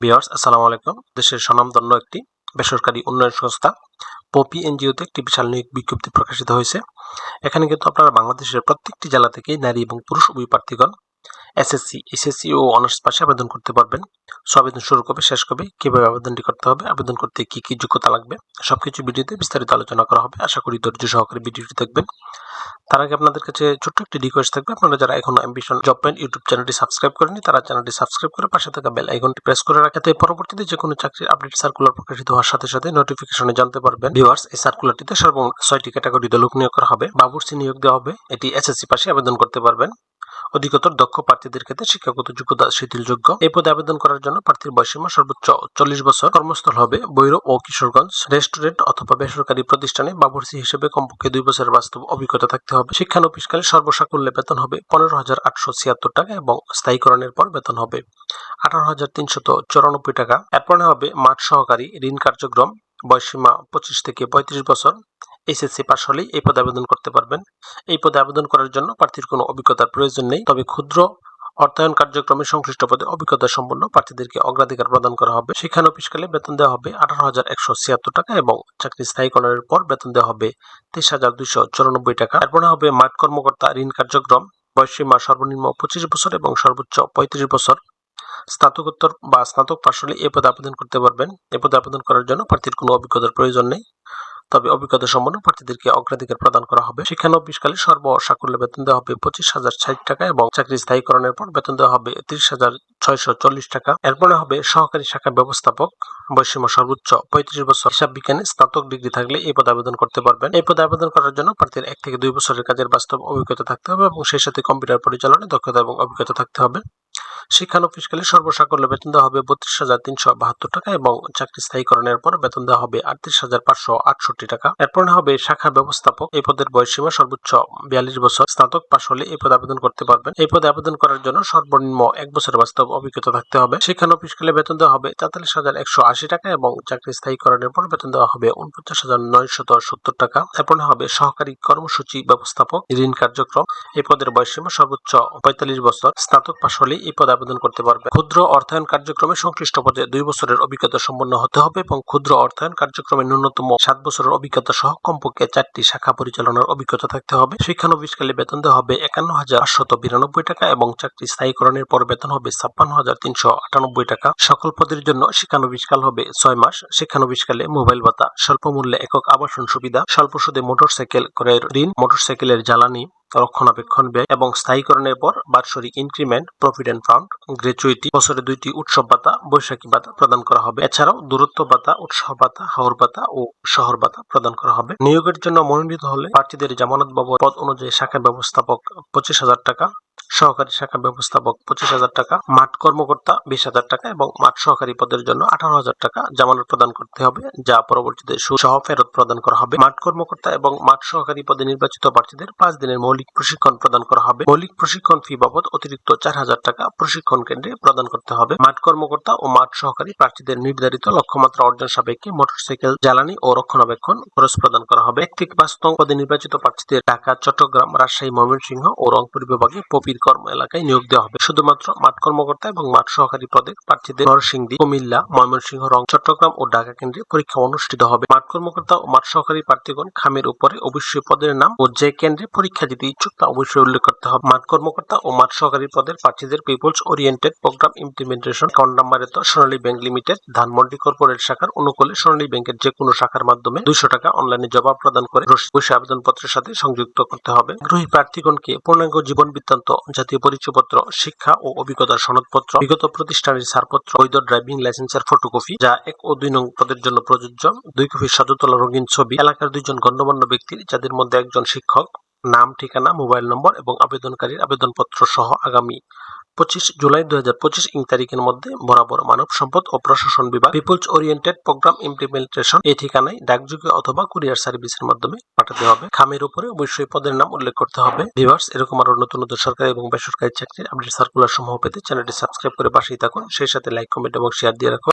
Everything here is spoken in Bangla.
বিয়ার্স, আসসালামু আলাইকুম। দেশের স্বনামধন্য একটি বেসরকারি উন্নয়ন সংস্থা পপি এনজিওতে একটি বিশাল নিয়োগ বিজ্ঞপ্তি প্রকাশিত হয়েছে। এখানে কিন্তু আপনারা বাংলাদেশের প্রত্যেকটি জেলা থেকে নারী এবং পুরুষ উভয় প্রার্থীগণ এসএসসি এসএসসি ও অনার্স পাশে আবেদন করতে পারবেন। সো আবেদন শুরু কবে, শেষ কবে, কীভাবে আবেদনটি করতে হবে, আবেদন করতে কী কী যোগ্যতা লাগবে, সবকিছু ভিডিওতে বিস্তারিত আলোচনা করা হবে। আশা করি ধৈর্য সহকারে ভিডিওটি দেখবেন। তার আগে আপনাদের কাছে ছোট্ট একটি রিকোয়েস্ট থাকবে। আপনারা যারা এখন অ্যাম্বিশন জব পয়েন্ট ইউটিউব চ্যানেলটি সাবস্ক্রাইব করেনি তারা চ্যানেলটি সাবস্ক্রাইব করে পাশে থাকা বেল আইকনটি প্রেস করে রাখাতে পরবর্তীতে যে কোনো চাকরির আপডেট সার্কুলার প্রকাশিত হওয়ার সাথে সাথে নোটিফিকেশনে জানতে পারবেন। ভিউয়ার্স এই সার্কুলারটিতে সর্বমোট ছয়টি ক্যাটাগরিতে লোক নিয়োগ করা হবে। বাবুর্চি নিয়োগ দেওয়া হবে। এটি এসএসসি পাশে আবেদন করতে পারবেন। অধিকতর দক্ষ প্রার্থীদের ক্ষেত্রে শিক্ষাগত যোগ্যতা শিথিলযোগ্য। এই পদে আবেদন করার জন্য প্রার্থীর বয়সীমা সর্বোচ্চ চল্লিশ বছর। কর্মস্থল হবে বৈরব ও কিশোরগঞ্জ। রেস্টুরেন্ট অথবা বেসরকারি প্রতিষ্ঠানে বাবুর্চি হিসেবে কমপক্ষে দুই বছরের বাস্তব অভিজ্ঞতা থাকতে হবে। শিক্ষানবিশকালে সর্বসাকুল্যে বেতন হবে পনেরো হাজার আটশো ছিয়াত্তর টাকা এবং স্থায়ীকরণের পর বেতন হবে আঠারো হাজার তিনশত চৌরানব্বই টাকা। এরপরে হবে মাঠ সহকারী ঋণ কার্যক্রম বয়সীমা পঁচিশ থেকে পঁয়ত্রিশ বছর। এসএসসি পাশ হলেই এই পদে আবেদন করতে পারবেন। এই পদে আবেদন করার জন্য প্রার্থীর কোনো অভিজ্ঞতার প্রয়োজন নেই। তবে ক্ষুদ্র অর্থায়ন কার্যক্রমে সংশ্লিষ্ট পদে অভিজ্ঞতা সম্পন্ন প্রার্থীদেরকে অগ্রাধিকার প্রদান করা হবে। শিক্ষানবিশকালে বেতন দেওয়া হবে আঠারো হাজার একশো ছিয়াত্তর টাকা এবং চাকরি স্থায়ীকরণের পর বেতন দেওয়া হবে তেইশ হাজার দুইশো চৌরানব্বই টাকা। এরপরে হবে মাঠ কর্মকর্তা ঋণ কার্যক্রম। বয়সীমা সর্বনিম্ন পঁচিশ বছর এবং সর্বোচ্চ পঁয়ত্রিশ বছর। স্নাতকোত্তর বা স্নাতক পাশ হলে এ পদে আবেদন করতে পারবেন। এ পদে আবেদন করার জন্য প্রার্থীর কোনো অভিজ্ঞতার প্রয়োজন নেই। তবে অভিজ্ঞতা সম্পন্ন প্রার্থীদেরকে অগ্রাধিকার প্রদান করা হবে। শিক্ষানবিশকালে সর্ব সাকুল্য বেতন দেওয়া হবে পঁচিশ হাজার ষাট টাকা এবং চাকরি স্থায়ীকরণের পর বেতন দেওয়া হবে ত্রিশ হাজার ছয়শো চল্লিশ টাকা। এরপরে হবে সহকারী শাখা ব্যবস্থাপক। বয়সীমা সর্বোচ্চ পঁয়ত্রিশ বছর হিসাব বিজ্ঞানে স্নাতক ডিগ্রি থাকলে এই পদে আবেদন করতে পারবেন। এই পদে আবেদন করার জন্য প্রার্থীর এক থেকে দুই বছরের কাজের বাস্তব অভিজ্ঞতা থাকতে হবে এবং সেই সাথে কম্পিউটার পরিচালনায় দক্ষতা এবং অভিজ্ঞতা থাকতে হবে। শিক্ষানবিশকালে সর্বসাকল্য বেতন দেওয়া হবে বত্রিশ হাজার তিনশো বাহাত্তর টাকা এবং চাকরি স্থায়ীকরণের পর বেতন দেওয়া হবে আটত্রিশ হাজার পাঁচশো আটষট্টি টাকা। এরপর হবে শাখা ব্যবস্থাপক। এই পদের বয়সীমা সর্বোচ্চ বিয়াল্লিশ বছর। স্নাতক, পাশ হলে এই পদে আবেদন করতে পারবেন। এই পদে আবেদন করার জন্য সর্বনিম্ন এক বছরের বাস্তব অভিজ্ঞতা থাকতে হবে। শিক্ষানবিশকালে বেতন দেওয়া হবে তেতাল্লিশ হাজার একশো আশি টাকা এবং চাকরি স্থায়ীকরণের পর বেতন দেওয়া হবে উনপঞ্চাশ হাজার নয়শত সত্তর টাকা। এরপর হবে সহকারী কর্মসূচি ব্যবস্থাপক ঋণ কার্যক্রম। এই পদের বয়সীমা সর্বোচ্চ পঁয়তাল্লিশ বছর। স্নাতক, পাশ হলে এই পদে আবেদন করতে পারবে। ক্ষুদ্র অর্থায়ন কার্যক্রমে সংশ্লিষ্ট পদে দুই বছরের অভিজ্ঞতা সম্পন্ন হতে হবে এবং ক্ষুদ্র অর্থায়ন কার্যক্রমে ন্যূনতম সাত বছরের অভিজ্ঞতা সহ কমপক্ষে চারটি শাখা পরিচালনার অভিজ্ঞতা থাকতে হবে। শিক্ষানবিশকালে বেতন দেওয়া হবে একান্ন হাজার আটশত বিরানব্বই টাকা এবং চাকরি স্থায়ীকরণের পর বেতন হবে ছাপ্পান্ন হাজার তিনশো আটানব্বই টাকা। সকল পদের জন্য শিক্ষানবিশকাল হবে ছয় মাস। শিক্ষানবিশকালে মোবাইল ভাতা স্বল্প মূল্যে একক আবাসন সুবিধা, স্বল্প সুদে মোটরসাইকেল ক্রয়ের ঋণ, মোটরসাইকেলের জ্বালানি রক্ষণাবেক্ষণ ব্যয় এবং স্থায়ীকরণের পর বাৎসরিক ইনক্রিমেন্ট প্রভিডেন্ট ফান্ড গ্র্যাচুইটি বছরে দুইটি উৎসব ভাতা, বৈশাখী ভাতা প্রদান করা হবে। এছাড়াও দূরত্ব ভাতা, উৎসব ভাতা, হাওর ভাতা ও শহর ভাতা প্রদান করা হবে। নিয়োগের জন্য মনোনীত হলে প্রার্থীদের জামানত বাবদ পদ অনুযায়ী শাখা ব্যবস্থাপক পঁচিশ হাজার টাকা সহকারী শাখা ব্যবস্থাপক পঁচিশ হাজার টাকা, মাঠ কর্মকর্তা বিশ হাজার টাকা এবং মাঠ সহকারী পদের জন্য আঠারো হাজার টাকা জামানত প্রদান করতে হবে, যা পরবর্তীতে সহ ফেরত প্রদান করা হবে। মাঠ কর্মকর্তা এবং মাঠ সহকারী পদে নির্বাচিত প্রার্থীদের পাঁচ দিনের মৌলিক প্রশিক্ষণ প্রদান করা হবে। মৌলিক প্রশিক্ষণ ফি বাবদ অতিরিক্ত চার হাজার টাকা প্রশিক্ষণ কেন্দ্রে প্রদান করতে হবে। মাঠ কর্মকর্তা ও মাঠ সহকারী প্রার্থীদের নির্ধারিত লক্ষ্যমাত্রা অর্জন সাপেক্ষে মোটরসাইকেল জ্বালানি ও রক্ষণাবেক্ষণ খরচ প্রদান করা হবে। থেকে পাঁচতম পদে নির্বাচিত প্রার্থীদের ঢাকা, চট্টগ্রাম, রাজশাহী, ময়মনসিংহ ও রংপুর বিভাগে পপির কর্ম এলাকায় নিয়োগ দেওয়া হবে। শুধুমাত্র মাঠ কর্মকর্তা এবং মাঠ সহকারী পদে প্রার্থীদের নরসিংদী, কুমিল্লা, ময়মনসিংহ রং চট্টগ্রাম ও ঢাকা কেন্দ্রে পরীক্ষা অনুষ্ঠিত হবে। মাঠ কর্মকর্তা ও মাঠ সহকারী প্রার্থীগণ খামের উপরে অবশ্যই পদের নাম ও যে কেন্দ্রে পরীক্ষা দিতে ইচ্ছুক তা অবশ্যই উল্লেখ করতে হবে। মাঠ কর্মকর্তা ও মাঠ সহকারী পদের প্রার্থীদের peoples oriented program implementation account number এত Sonali bank limited, Dhanmondi corporate শাখার অনুকূলে সোনালী ব্যাংকের যে কোনো শাখার মাধ্যমে দুইশো টাকা অনলাইনে জবাব প্রদান করে বসে আবেদন পত্রের সাথে সংযুক্ত করতে হবে। আগ্রহী প্রার্থীগণকে পূর্ণাঙ্গ জীবন বৃত্তান্ত জাতীয় পরিচয়পত্র, শিক্ষা ও অভিজ্ঞতার সনদপত্র, বিগত প্রতিষ্ঠানের ছাড়পত্র, বৈধ ড্রাইভিং লাইসেন্সের ফটোকপি, যা এক ও দুই নং পদের জন্য প্রযোজ্য, দুই কপি সচতলা রঙিন ছবি, এলাকার দুইজন গণ্যমান্য ব্যক্তির যাদের মধ্যে একজন শিক্ষক, নাম, ঠিকানা, মোবাইল নম্বর এবং আবেদনকারীর আবেদনপত্র সহ আগামী পঁচিশ জুলাই দু হাজার পঁচিশ ইং তারিখের মধ্যে বরাবর মানব সম্পদ ও প্রশাসন বিভাগ পিপুলস ওরিয়েন্টেড প্রোগ্রাম ইমপ্লিমেন্টেশন এই ঠিকানায় ডাকযোগে অথবা কুরিয়ার সার্ভিসের মাধ্যমে পাঠাতে হবে। খামের উপরে অবশ্যই পদের নাম উল্লেখ করতে হবে। ভিভার্স এরকম আরও নতুন নতুন সরকারি এবং বেসরকারি চাকরির আপডেট সার্কুলার সমূহ পেতে চ্যানেলটি সাবস্ক্রাইব করে পাশেই থাকুন। সেই সাথে লাইক, কমেন্ট এবং শেয়ার দিয়ে রাখুন।